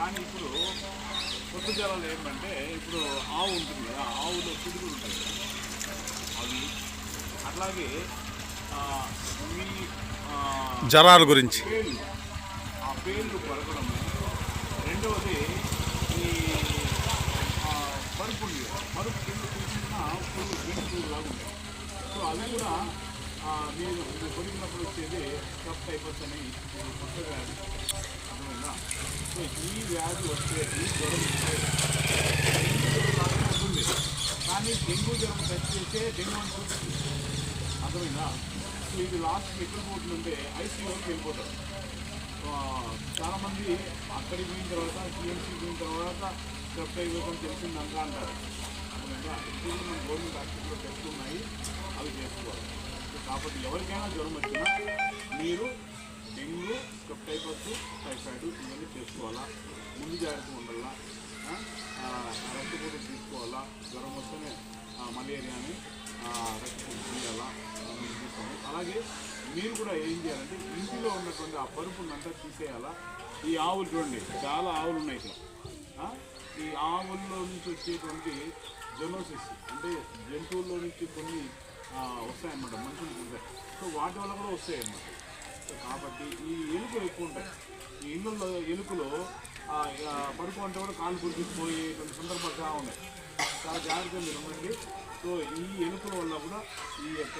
కానీ ఇప్పుడు కొత్త జ్వరాలు ఏంటంటే ఇప్పుడు ఆవు ఉంటుంది కదా ఆవులో పిడుగులు ఉంటాయి కదా. అవి అట్లాగే మీ ఆ, జ్వరాల గురించి. ఆ పేర్లు పలకడము రెండవది ఈ పరుపు పరుపు కింద కూర్చున్న పురుగు లాగా ఉంటాయి. సో అవి కూడా మీరు మీరు పొడిగినప్పుడు వచ్చేది కప్ టైపర్స్ అని ఇది కొత్త వ్యాధి అర్థమైందా? సో ఈ వ్యాధి వచ్చేది జ్వరం ఉంటుంది కానీ డెంగ్యూ జ్వరం టెస్ట్ చేస్తే డెంగ్యూ అని చూపిస్తుంది అర్థమైందా? సో ఇది లాస్ట్ ఎక్కడ పోతుందంటే ఐసీయూలోకి వెళ్ళిపోతారు చాలామంది అక్కడికి పోయిన తర్వాత టీఎంసీ పోయిన తర్వాత స్టెప్ అయిపోతాం తెలిసిందంట అంటారు అర్థమైందా ఇప్పుడు మన గవర్నమెంట్ హాస్పిటల్లో టెస్ట్ ఉన్నాయి అవి చేసుకోవాలి కాబట్టి ఎవరికైనా జ్వరం వచ్చినా తీసుకోవాలా? ముందు జాగ్రత్తగా ఉండాలా? ఆ, ఆ, రక్తపోటు తీసుకోవాలా? జ్వరం వస్తేనే మలేరియాని ఆ, రక్తపోటు తీయాలా? తీసుకోండి అలాగే మీరు కూడా ఏం చేయాలంటే ఇంటిలో ఉన్నటువంటి ఆ పరుపునంతా తీసేయాలా? ఈ ఆవులు చూడండి చాలా ఆవులు ఉన్నాయి ఇక్కడ ఈ ఆవుల్లో నుంచి వచ్చేటువంటి జెనోసిస్ అంటే జంతువుల్లో నుంచి కొన్ని వస్తాయన్నమాట మనుషులు ఉంటాయి. సో వాటి వల్ల కూడా వస్తాయి అన్నమాట కాబట్టి ఈ ఎలుకలు ఎక్కువ ఉంటాయి. ఈ ఇళ్ళల్లో ఎలుకలు పడుకుంటే కూడా కాలు గుర్తిపోయేటువంటి సందర్భాలు చాలా ఉన్నాయి. చాలా జాగ్రత్తగా మీరు ఉండండి సో ఈ ఎలుకల వల్ల కూడా ఈ యొక్క